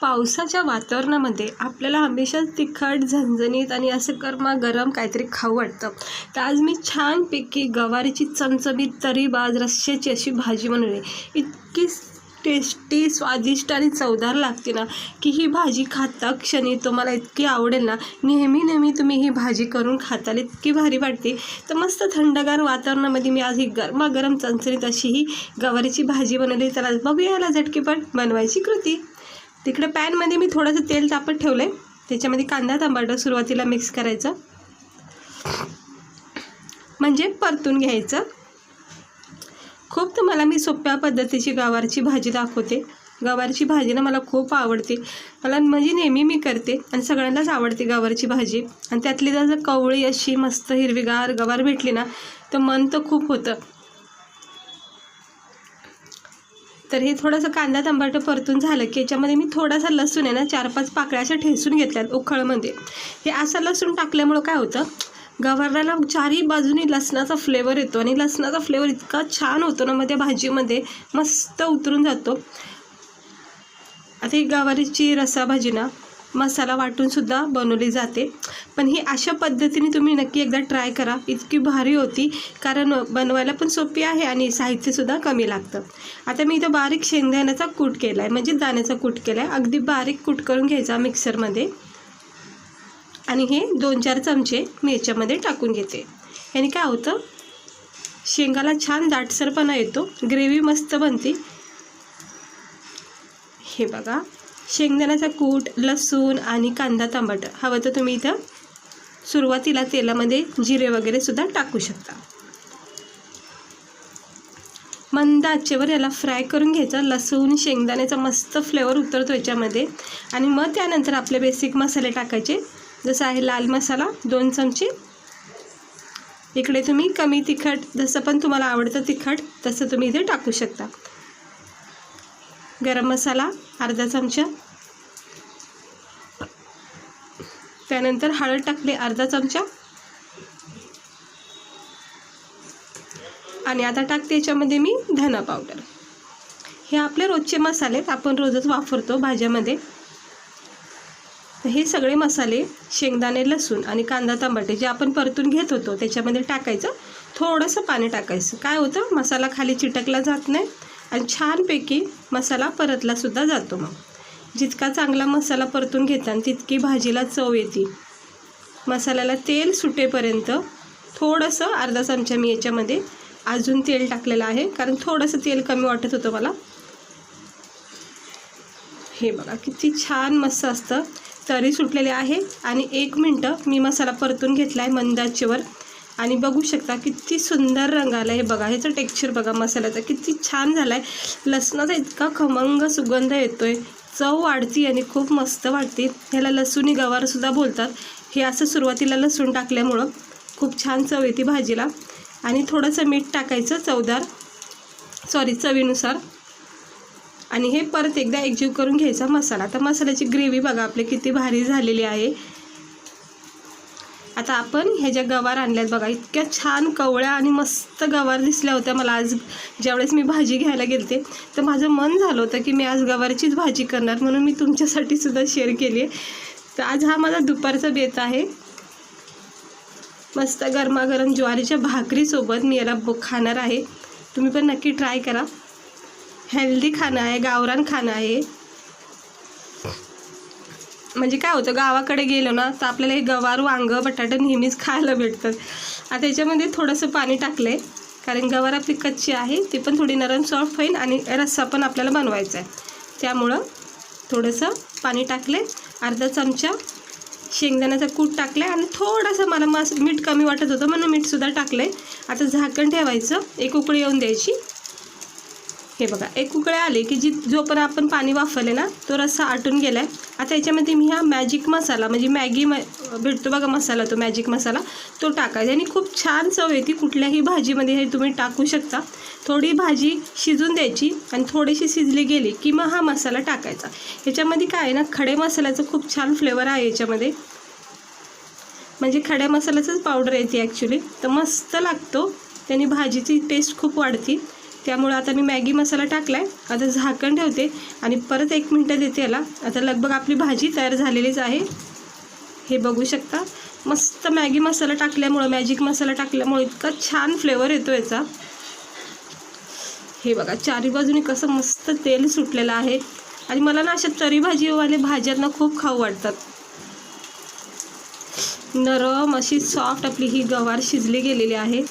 पावसाच्या वातावरणामध्ये आपल्याला हमेशा तिखट झणझणीत आणि असं गरमागरम काहीतरी खाऊ वाटतं. तर आज मी छानपैकी गवारीची चमचमीत तरी बाज रश्श्याची अशी भाजी बनवली. इतकी टेस्टी स्वादिष्ट आणि चवदार लागते ना की ही भाजी खाता क्षणी तुम्हाला इतकी आवडेल ना. नेहमी नेहमी तुम्ही ही भाजी करून खाताल इतकी भारी वाटते. तर मस्त थंडगार वातावरणामध्ये मी आज ही गरमागरम चणचणीत अशी ही गवारीची भाजी बनवली. तर आज बघूया याला झटकीपट बनवायची कृती. तिकडे पॅनमध्ये मी थोडंसं तेल तापत ठेवलं आहे त्याच्यामध्ये कांदा टमाटर सुरुवातीला मिक्स करायचं. म्हणजे परतून घ्यायचं. खूप तुम्हाला मी सोप्या पद्धतीची गवारची भाजी दाखवते. गवारची भाजी ना मला खूप आवडते. मला म्हणजे नेहमी मी करते आणि सगळ्यांनाच आवडते गवारची भाजी. आणि त्यातली जर कवळी अशी मस्त हिरवीगार गवार भेटली ना तर मन तर खूप होतं. तर हे थोडंसं कांदा टमाटर परतून झालं की याच्यामध्ये मी थोडासा लसूण आहे ना चार पाच पाकळ्या अशा ठेसून घेतल्यात उखळमध्ये. हे असं लसूण टाकल्यामुळं काय होतं? गवाराला चारही बाजूनी लसणाचा फ्लेवर येतो आणि लसणाचा फ्लेवर इतका छान होतो ना मग त्या भाजीमध्ये मस्त उतरून जातो. आता ही गवारीची रसाभाजी ना मसाला वाटूनसुद्धा बनवली जाते. पण ही अशा पद्धतीने तुम्ही नक्की एकदा ट्राय करा. इतकी भारी होती. कारण बनवायला पण सोपी आहे आणि साहित्यसुद्धा कमी लागतं. आता मी इथं बारीक शेंगदाण्याचा कूट केला आहे म्हणजे दाण्याचा कूट केला आहे अगदी बारीक कूट करून घ्यायचा मिक्सरमध्ये. आणि हे दोन चार चमचे मी याच्यामध्ये टाकून घेते. याने काय होतं? शेंगाला छान दाटसरपणा येतो. ग्रेव्ही मस्त बनते. हे बघा. शेंगदाण्याचा कूट लसूण आणि कांदा टमाटर हवं तर तुम्ही इथं सुरुवातीला तेलामध्ये जिरे वगैरे सुद्धा टाकू शकता. मंद आचेवर याला फ्राय करून घ्यायचा. लसूण शेंगदाण्याचा मस्त फ्लेवर उतरतो याच्यामध्ये. आणि मग त्यानंतर आपले बेसिक मसाले टाकायचे. जसं आहे लाल मसाला दोन चमचे. इकडे तुम्ही कमी तिखट जसं पण तुम्हाला आवडतं तिखट तसं तुम्ही इथे टाकू शकता. गरम मसाला अर्धा चमचा. त्यानंतर हळद टाकली अर्धा चमचा. आणि आता टाकते याच्यामध्ये मी धना पावडर हे आपले रोजचे मसाले आपण रोजच वापरतो भाज्यामध्ये. हे सगळे मसाले शेंगदाणे लसूण आणि कांदा टमाटे जे आपण परतून घेत होतो त्याच्यामध्ये टाकायचं. थोडंसं पाणी टाकायचं. काय होतं? मसाला खाली चिटकला जात नाही. आणि छानपैकी मसाला परतलासुद्धा जातो मग. जितका चांगला मसाला परतून घेताना तितकी भाजीला चव येते. मसाल्याला तेल सुटेपर्यंत थोडंसं अर्धा चमचा मी याच्यामध्ये अजून तेल टाकलेलं आहे कारण थोडंसं तेल कमी वाटत होतं मला. हे बघा किती छान मस्त असतं. तरी सुटलेले आहे आणि एक मिनटं मी मसाला परतून घेतला आहे मंदाचेवर. आणि बघू शकता किती सुंदर रंग आला आहे बघा ह्याचं टेक्स्चर बघा मसाल्याचा किती छान झाला आहे लसणाचा इतका खमंग सुगंध येतो आहे चव वाढती आणि खूप मस्त वाटते. ह्याला लसूणी गवारसुद्धा बोलतात. हे असं सुरुवातीला लसूण टाकल्यामुळं खूप छान चव येते भाजीला. आणि थोडंसं मीठ टाकायचं चवदार. सॉरी चवीनुसार. आणि हे परत एकदा एकजीव करून घ्यायचा मसाला. तर मसाल्याची ग्रेव्ही बघा आपली किती भारी झालेली आहे. आता आपण ह्या ज्या गवार आणल्यात बघा इतक्या छान कवळ्या आणि मस्त गवार दिसल्या होत्या. मला आज ज्यावेळेस मी भाजी घ्यायला गेलते तर माझं मन झालं होतं की मी आज गवारचीच भाजी करणार म्हणून मी तुमच्यासाठी सुद्धा शेअर केली आहे तर आज हा माझा दुपारचा बेत आहे. मस्त गरमागरम ज्वारीच्या भाकरीसोबत मी याला खाणार आहे. तुम्ही पण नक्की ट्राय करा. हेल्दी खाणं आहे गावरान खाणं आहे. म्हणजे काय होतं गावाकडे गेलो ना तर आपल्याला हे गवार वांगं बटाटे नेहमीच खायला भेटतात. आता याच्यामध्ये थोडंसं पाणी टाकलं आहे कारण गवार आपली कच्ची आहे ती पण थोडी नरम सॉफ्ट होईल आणि रस्सा पण आपल्याला बनवायचा आहे. त्यामुळं थोडंसं पाणी टाकले अर्धा चमचा शेंगदाण्याचा कूट टाकलं आहे आणि थोडंसं मला मस मीठ कमी वाटत होतं म्हणून मीठसुद्धा टाकलं आहे आता झाकण ठेवायचं एक उकळी येऊन द्यायची. हे बघा एक उकळे आले की जी जोपर्यंत आपण पाणी वाफवले ना तो रस्सा आटून गेला आहे आता याच्यामध्ये मी हा मॅजिक मसाला म्हणजे मॅगी म भेटतो बघा मसाला तो मॅजिक मसाला तो टाकायचा. आणि खूप छान चव येते कुठल्याही भाजीमध्ये हे तुम्ही टाकू शकता. थोडी भाजी शिजून द्यायची आणि थोडीशी शिजली गेली की मग हा मसाला टाकायचा. याच्यामध्ये काय आहे ना खडे मसाल्याचं खूप छान फ्लेवर आहे याच्यामध्ये. म्हणजे खड्या मसाल्याचंच पावडर येते ॲक्च्युली तर मस्त लागतो. त्याने भाजीची टेस्ट खूप वाढते. त्यामुळं आता मी मॅगी मसाला टाकला आहे आता झाकण ठेवते आणि परत एक मिनटं देते याला. आता लगभग आपली भाजी तयार झालेलीच आहे. हे बघू शकता. मस्त मॅगी मसाला टाकल्यामुळं मॅजिक मसाला टाकल्यामुळं इतका छान फ्लेवर येतो याचा. हे बघा चारी बाजूनी कसं मस्त तेल सुटलेलं आहे. आणि मला ना अशा तरी भाजीवाले भाज्यांना खूप खाऊ वाटतात. नरम अशी सॉफ्ट आपली ही गवार शिजली गेलेली आहे.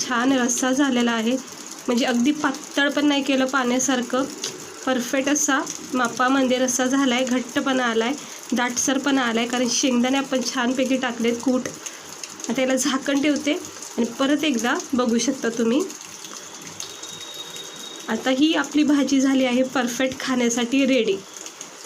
छान रस्सा झालेला आहे. म्हणजे अगदी पातळ पण नाही केलं पाण्यासारखं. परफेक्ट असा मापामध्ये रस्सा झाला आहे घट्टपणा आला आहे दाटसरपणा आला आहे कारण शेंगदाणे आपण छानपैकी टाकलेत कूट. आता याला झाकण ठेवते आणि परत एकदा बघू शकता तुम्ही. आता ही आपली भाजी झाली आहे परफेक्ट खाण्यासाठी रेडी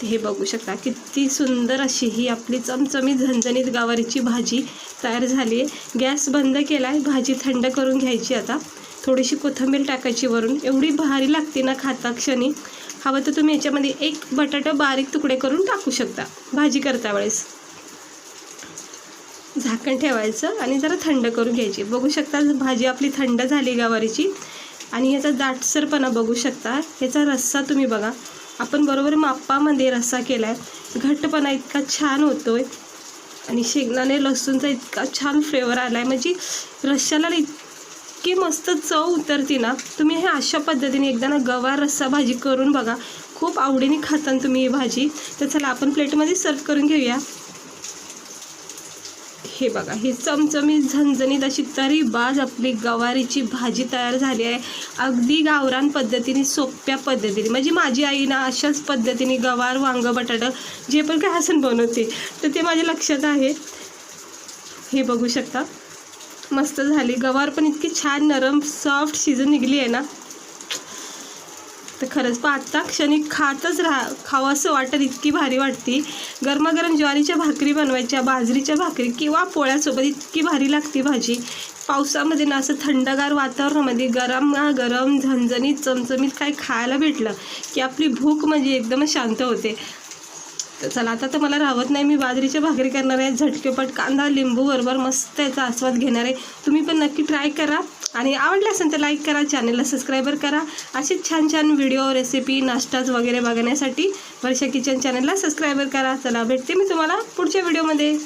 हे बघू शकता किती सुंदर अशी ही आपली चमचमीत झणझणीत गावारीची भाजी तयार झाली आहे गॅस बंद केला आहे भाजी थंड करून घ्यायची आता. थोडीशी कोथिंबीर टाकायची वरून. एवढी भारी लागते ना खाता क्षणी. हवं तर तुम्ही याच्यामध्ये एक बटाटा बारीक तुकडे करून टाकू शकता. भाजी करता वेळेस. झाकण ठेवायचं आणि जरा थंड करून घ्यायची. बघू शकता भाजी आपली थंड झाली गवारीची. आणि याचा दाटसरपणा बघू शकता. याचा रस्सा तुम्ही बघा. आपण बरोबर मापामध्ये रस्सा केला आहे घट्टपणा इतका छान होतो आहे आणि शेंगदाणे लसूणचा इतका छान फ्लेवर आला आहे म्हणजे रश्श्याला इतकी मस्त चव उतरते ना तुम्ही हे अशा पद्धतीने एकदा ना गवार रस्सा भाजी करून बघा. खूप आवडीने खाता तुम्ही ही भाजी. तर चला आपण प्लेटमध्ये सर्व करून घेऊया. हे बघा ही चमचमी झणझणीत अशी तरी बाज आपली गवारीची भाजी तयार झाली आहे. अगदी गावरान पद्धतीने सोप्या पद्धतीने. म्हणजे माझी आई ना अशाच पद्धतीने गवार वांग बटाटा जे पण काय असं बनवते. तर ते माझ्या लक्षात आहे. हे बघू शकता. मस्त झाली. गवार पण इतकी छान नरम सॉफ्ट शिजून निघली आहे ना. तर खरंच पण आत्ता क्षणी खातच राहा खावंसं वाटत इतकी भारी वाटते. गरमागरम ज्वारीच्या भाकरी बनवायच्या बाजरीच्या भाकरी किंवा पोळ्यासोबत इतकी भारी लागते भाजी. पावसामध्ये ना असं थंडगार वातावरणामध्ये गरम गरम झणझणीत चमचमीत काय खायला भेटलं की आपली भूक म्हणजे एकदमच शांत होते. तर चला आता तर मला राहत नाही. मी बाजरीच्या भाकरी करणार आहे झटकेपट कांदा लिंबू बरोबर मस्त याचा आस्वाद घेणार आहे. तुम्ही पण नक्की ट्राय करा. आणि आवडले असेल तर लाईक करा चॅनलला सबस्क्राईबर करा. असेच छान छान व्हिडिओ रेसिपी नाश्ताच वगैरे बघण्यासाठी वर्षा किचन चॅनलला सबस्क्राईबर करा. चला भेटते मी तुम्हाला पुढच्या व्हिडिओमध्ये